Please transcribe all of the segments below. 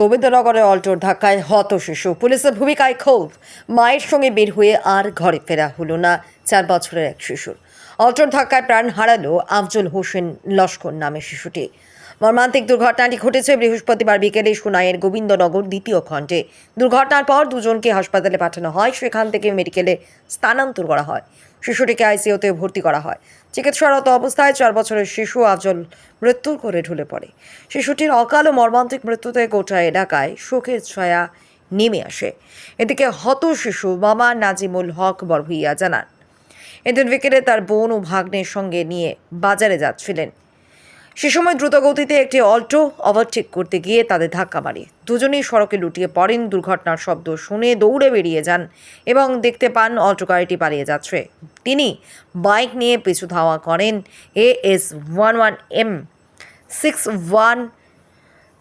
গোবিন্দনগরে অল্টোর ধাক্কায় হত শিশু। পুলিশের ভূমিকায় ক্ষোভ। মায়ের সঙ্গে বের হয়ে আর ঘরে ফেরা হলো না চার বছরের এক শিশুর। অল্টোর ধাক্কায় প্রাণ হারালো আফজল হোসেন লস্কর নামে শিশুটি। মর্মান্তিক দুর্ঘটনাটি ঘটেছে বৃহস্পতিবার বিকেলে সোনাইয়ের গোবিন্দনগর দ্বিতীয় খণ্ডে। দুর্ঘটনার পর দুজনকে হাসপাতালে পাঠানো হয়। সেখান থেকে মেডিকেলে স্থানান্তর করা হয়। শিশুটিকে আইসিইউতে ভর্তি করা হয়। চিকিৎসারত অবস্থায় চার বছরের শিশু আজল মৃত্যুর করে ঢুলে পড়ে। শিশুটির অকাল ও মর্মান্তিক মৃত্যুতে গোটা এলাকায় শোকের ছায়া নেমে আসে। এদিকে হত শিশু মামা নাজিমুল হক বরভুইয়া জানান, এদিন বিকেলে তার বোন ও ভাগ্নের সঙ্গে নিয়ে বাজারে যাচ্ছিলেন। সে সময় দ্রুত গতিতে একটি অল্টো ওভারটেক করতে গিয়ে তাদের ধাক্কা মারে। দুজনেই সড়কে লুটিয়ে পড়েন, দুর্ঘটনার শব্দ শুনে দৌড়ে বেরিয়ে যান এবং দেখতে পান অল্টো গাড়িটি পালিয়ে যাচ্ছে। তিনি বাইক নিয়ে পিছু ধাওয়া করেন A S one one M six one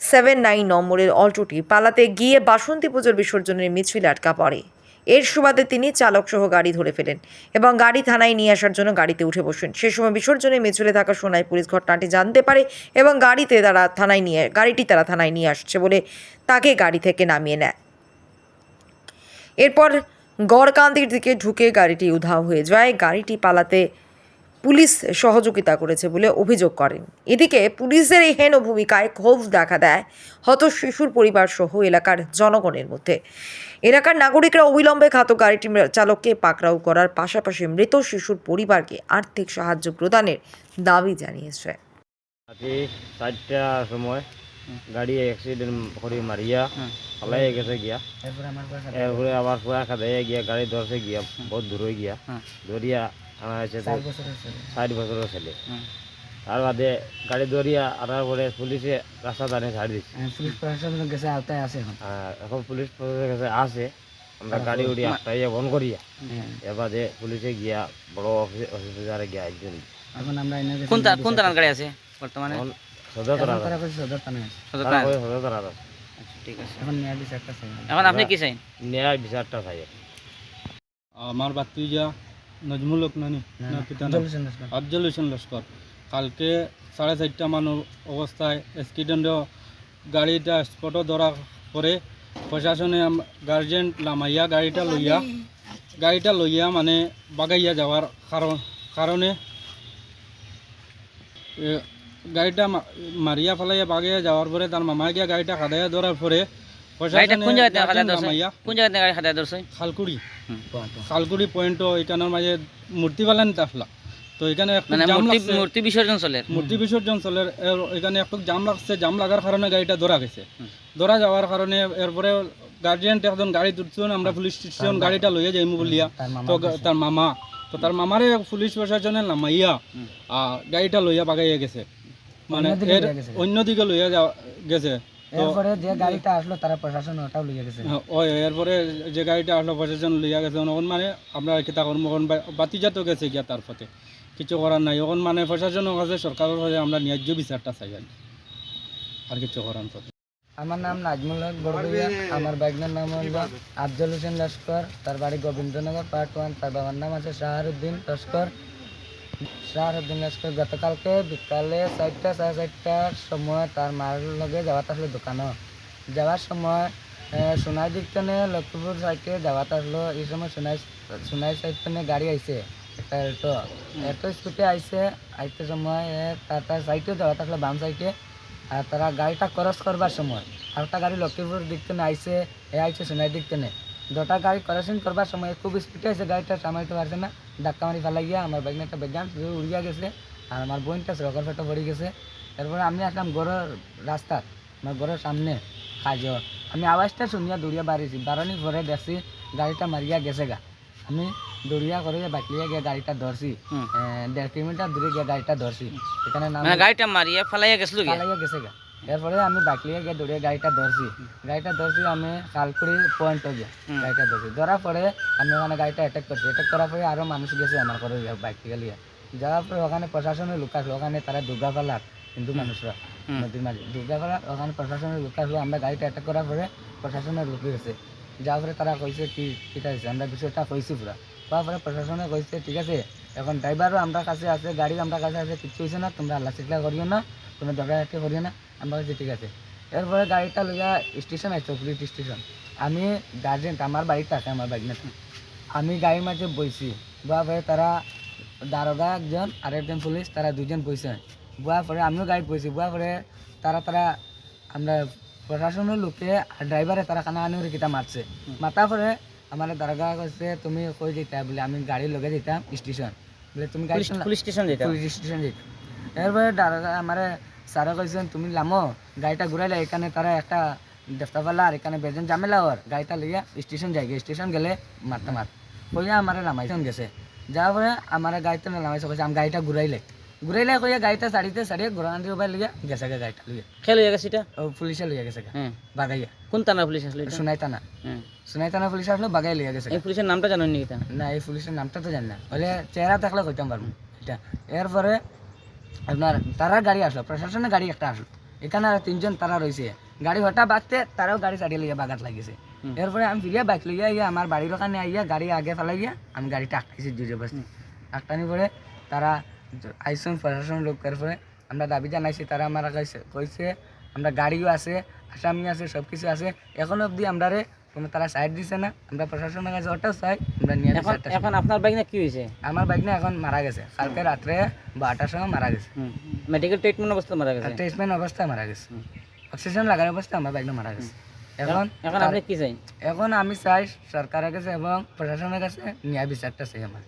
seven nine নম্বরের অল্টোটি। পালাতে গিয়ে বাসন্তী পুজোর বিসর্জনের মিছিল আটকা পড়ে। এর সুবাদে তিনি চালকসহ গাড়ি ধরে ফেলেন এবং গাড়ি থানায় নিয়ে আসার জন্য গাড়িতে উঠে বসেন। সে সময় বিসর্জনে মিছিলে থাকা সোনাই পুলিশ ঘটনাটি জানতে পারে এবং গাড়িতে তারা থানায় নিয়ে, গাড়িটি তারা থানায় নিয়ে আসছে বলে তাকে গাড়ি থেকে নামিয়ে নেয়। এরপর গড়কান্দির দিকে ঢুকে গাড়িটি উধাও হয়ে যায়। গাড়িটি পালাতে পুলিশ সহযোগিতা করেছে বলে অভিযোগ করেন। এদিকে পুলিশের এই হেন ভূমিকায় ক্ষোভ দেখা দেয় হত শিশুর পরিবার সহ এলাকার জনগণের মধ্যে। এলাকার নাগরিকরা অবিলম্বে খাত গাড়িটি চালককে পাকড়াও করার পাশাপাশি মৃত শিশুর পরিবারকে আর্থিক সাহায্য প্রদানের দাবি জানিয়েছে। রাতে চারটার সময় গাড়ি অ্যাক্সিডেন্ট করে মারিয়া পালাই গেছে গিয়া। এরপরে আমার পয়সা এরপরে আবার পুরা খাদে গিয়া গাড়ি ধরছে গিয়া বহুত দূর হয়ে গিয়া। ধরিয়া আনা হয়েছে চার বছরের ছেলে। ষাট বছরের ছেলে। তার বাদে গাড়ি ধরিয়া আনার পরে পুলিশে রাস্তা দানে ছাড়ি দিচ্ছে হ্যাঁ, পুলিশ প্রশাসন গেছে আওতায় আছে এখন। আর এখন পুলিশ প্রশাসনের কাছে আসে আমরা গাড়ি উড়ি আটটাইয়া বন্ধ করিয়া। হ্যাঁ। পুলিশে গিয়া বড় অফিসারে গিয়া একজন। এখন আমরা কোন কোন থানার গাড়ি আছে বর্তমানে? সদর কইছে সদর থানায় সদর তারা থানা? সদর তারা আচ্ছা, ঠিক আছে। এখন নিয়ে দিছে একটা চাই। এখন আপনি কি চাইন? ন্যায় বিচারটা চাই। আমার বাতিজা নজমুল লোকনানি না পিতা। আফজল হোসেন লস্কর। কালকে সাড়ে চারটা মান অবস্থায় অ্যাক্সিডেন্ট গাড়িটা স্পটও ধরা পরে প্রশাসনে গার্জেন লামাইয়া গাড়িটা লইয়া গাড়িটা লইয়া মানে বাগাইয়া যাওয়ার কারণ কারণে গাড়িটা মারিয়া ফেলাইয়া বাগাইয়া যাওয়ার পরে তার মামায় গিয়া গাড়িটা খাদাইয়া ধরার পরে খালকুড়ি পোয়া, পোয়া। শালগুড়ি পয়েন্টও এখানের মাঝে মূর্তি বালান আসলা তো এখানে একটু মানে জাম মূর্তি লাগছে। মূর্তি বিসর্জন চলে মূর্তি বিসর্জন চলে এখানে একটু জাম লাগছে জাম লাগার কারণে গাড়িটা ধরা গেছে। ধরা যাওয়ার কারণে এরপরে গার্জিয়ান একজন গাড়ি তুলছেন আমরা পুলিশ স্টেশন গাড়িটা লইয়া যাইমু বলিয়া। তো তার মামা তো তার মামারে পুলিশ প্রশাসনে নামাইয়া আর গাড়িটা লইয়া বাগাইয়া গেছে। মানে অন্যদিকে এর লইয়া অন্যদিকে লইয়া যাওয়া গেছে। এরপরে যে গাড়িটা আসলো তারা প্রশাসন ওটাও লিয়ে গেছে ওই এরপরে যে গাড়িটা আসলো প্রশাসন লইয়া গেছে মানে আমরা কিতা বাতিজা গেছে গিয়া তার পথে। কিছু করার নাই। ওখন মানে প্রশাসনের কাছে সরকারের কাছে আমরা ন্যায্য বিচারটা চাই আর আর কিছু করার পথে আমার নাম নাজমুল হক বড়বইয়া আমার বাইকনার নাম হলো আফজল হোসেন লস্কর। তার বাড়ি গোবিন্দনগর পার্ট ওয়ান তার বাবার নাম আছে শাহরুদ্দিন লস্কর। শাহরুদ্দিন লস্কর গতকালকে বিকালে চারটা, সাড়ে চারটার সময় তার মার লগে যাওয়াত আসলো দোকানও যাওয়ার সময় সোনাই দিক থেকে লক্ষ্মীপুর সাইডে যাওয়াত আসলো। এই সময় সোনাই সোনাই সাইড থেকে গাড়ি আইছে। একটা এটো এটো স্কুটি আইছে আইতে সময় তার সাইডে যাওয়াত আসলো বাম সাইডে। আর তারা গাড়িটা ক্রস করবার সময়। একটা গাড়ি লক্ষ্মীপুর দিক থেকে আইছে এ আইছে সোনাই দিক থেকে। দুটা গাড়ি ক্রসিং করবার সময় খুব স্পিডে আছে গাড়িটা সামাইতে পারছে না। ধাক্কা মারি ফেলা গিয়া আমার বাইক একটা বেগান উড়িয়া গেছে। আর আমার বোনটা রকর ফেটো পড়ে গেছে। তারপরে আমি আসলাম ঘরের রাস্তা আমার ঘরের সামনে কাজ আমি আওয়াজটা শুনিয়া দৌড়িয়া বাড়িছি। বাড়ানি পরে দেখছি গাড়িটা মারিয়া গেছে গা। আমি দৌড়িয়া করে বাকলিয়া গিয়ে গাড়িটা ধরছি হুম। এ, দেড় কিলোমিটার দূরে গিয়ে গাড়িটা ধরছি এখানে নাম মানে গাড়িটা মারিয়া ফালাইয়া গেছিল কি? পালাইয়া গেছে গা। এরপরে আমি বাকলিয়া গিয়ে দৌড়ে গাড়িটা ধরছি গাড়িটা ধরছি আমি কালকুড়ি পয়েন্ট গিয়ে হুম। গাড়িটা ধরছি ধরার পরে আমি ওখানে গাড়িটা অ্যাটাক করছি অ্যাটাক করার পরে আরও মানুষ গেছে আমার করে বাইক থেকে লিয়ে যাওয়ার পরে ওখানে প্রশাসনের লোক আসলো ওখানে তারা দুর্গা পালার হিন্দু মানুষরা হুম। নদীর মাঝে দুর্গা পালার ওখানে প্রশাসনের লোক আসলো আমরা গাড়িটা অ্যাটাক করার পরে প্রশাসনের লোক গেছে। যাওয়ার পরে তারা কইছে কি কিটা হয়েছে আমরা বিষয়টা কইছি পুরা করার পরে প্রশাসনে কইছে, ঠিক আছে, এখন ড্রাইভারও আমরা কাছে আছে, গাড়ি আমরা কাছে আছে, কিচ্ছু হয়েছে না, তোমরা আল্লাহ চিকলা করিও না, কোনো ঝগড়াঝাটি করিও না। আমরা কাছে ঠিক আছে। এরপরে গাড়িটা লইয়া স্টেশন আসতো পুলিশ স্টেশন। আমি গার্জেন আমার বাড়ির টাকা আমার বাইক না আমি গাড়ির মাঝে বইছি। বয়া পরে তারা দারোগা একজন আর একজন পুলিশ, তারা দুজন বইছে। বয়া পরে আমিও গাড়ি বইছি। বয়া পরে তারা তারা, আমরা প্রশাসনের লোকে আর ড্রাইভারে তারা খানা আনি কিতা মারছে। মাতা পরে আমার দারোগা কইছে তুমি কই যেতা বলে আমি গাড়ি লগে যেতাম স্টেশন বলে তুমি গাড়ি পুলিশ স্টেশন যেটা পুলিশ স্টেশন যেতাম এরপরে দারোগা আমারে স্যারে কইছেন তুমি লামো গাড়িটা ঘুরাইলে এখানে তারা একটা দেফতা পালা আর এখানে বেজন ঝামেলা ওর গাড়িটা লইয়া স্টেশন যাই স্টেশন গেলে মারতে মার কইয়া আমারে নামাইছেন গেছে। যাওয়ার পরে আমার গাড়িতে নামাইছে কইছে আমি গাড়িটা ঘুরাইলে ঘুরাইলে কইয়া গাড়িটা সারিতে সারিয়ে ঘোরান দিয়ে উপায় লইয়া গেছে গে গাড়িটা লইয়া খেল হয়ে গেছে এটা ও পুলিশে লইয়া গেছে গে হ্যাঁ বাগাইয়া কোন থানার পুলিশ আসলো সুনাই থানা। হ্যাঁ সুনাই থানা পুলিশ আসলো বাগাই লইয়া গেছে এই পুলিশের নামটা জানেন নাকি তা না এই পুলিশের নামটা তো জানি না বলে চেহারা দেখলে কইতাম পারব এটা এরপরে আপনার তারা গাড়ি আসলো প্রশাসনের গাড়ি একটা আসলো এখানে আর তিনজন তারা রয়েছে গাড়ি হঠাৎ বাগতে তারাও গাড়ি চালিয়ে লইয়া বাগাত লাগিয়েছে এরপরে আমি ফিরিয়া বাইক লইয়া ইয়া আমার বাড়ির ওখানে আইয়া গাড়ি আগে ফেলাইয়া আমি গাড়িটা আটকাইছি জুড়ে বসছি আটকানি পরে তারা আইসন প্রশাসন লোক পরে আমরা দাবি জানাইছি তারা আমার কইছে কইছে আমরা গাড়িও আছে আসামি আছে সব কিছু আছে এখন অবধি আমরা রে কোনো তারা সাইড দিছে না আমরা প্রশাসনের কাছে ওটাও চাই আমরা নিয়ে এখন এখন আপনার বাইক না কি হয়েছে আমার বাইক না এখন মারা গেছে কালকে রাত্রে বারোটার সময় মারা গেছে। মেডিকেল ট্রিটমেন্ট অবস্থা মারা গেছে? ট্রিটমেন্ট অবস্থায় মারা গেছে। অক্সিজেন লাগার অবস্থায় আমার বাইকটা মারা গেছে। এখন এখন আপনি কি চাই? এখন আমি চাই সরকারের কাছে এবং প্রশাসনের কাছে ন্যায় বিচারটা চাই আমার।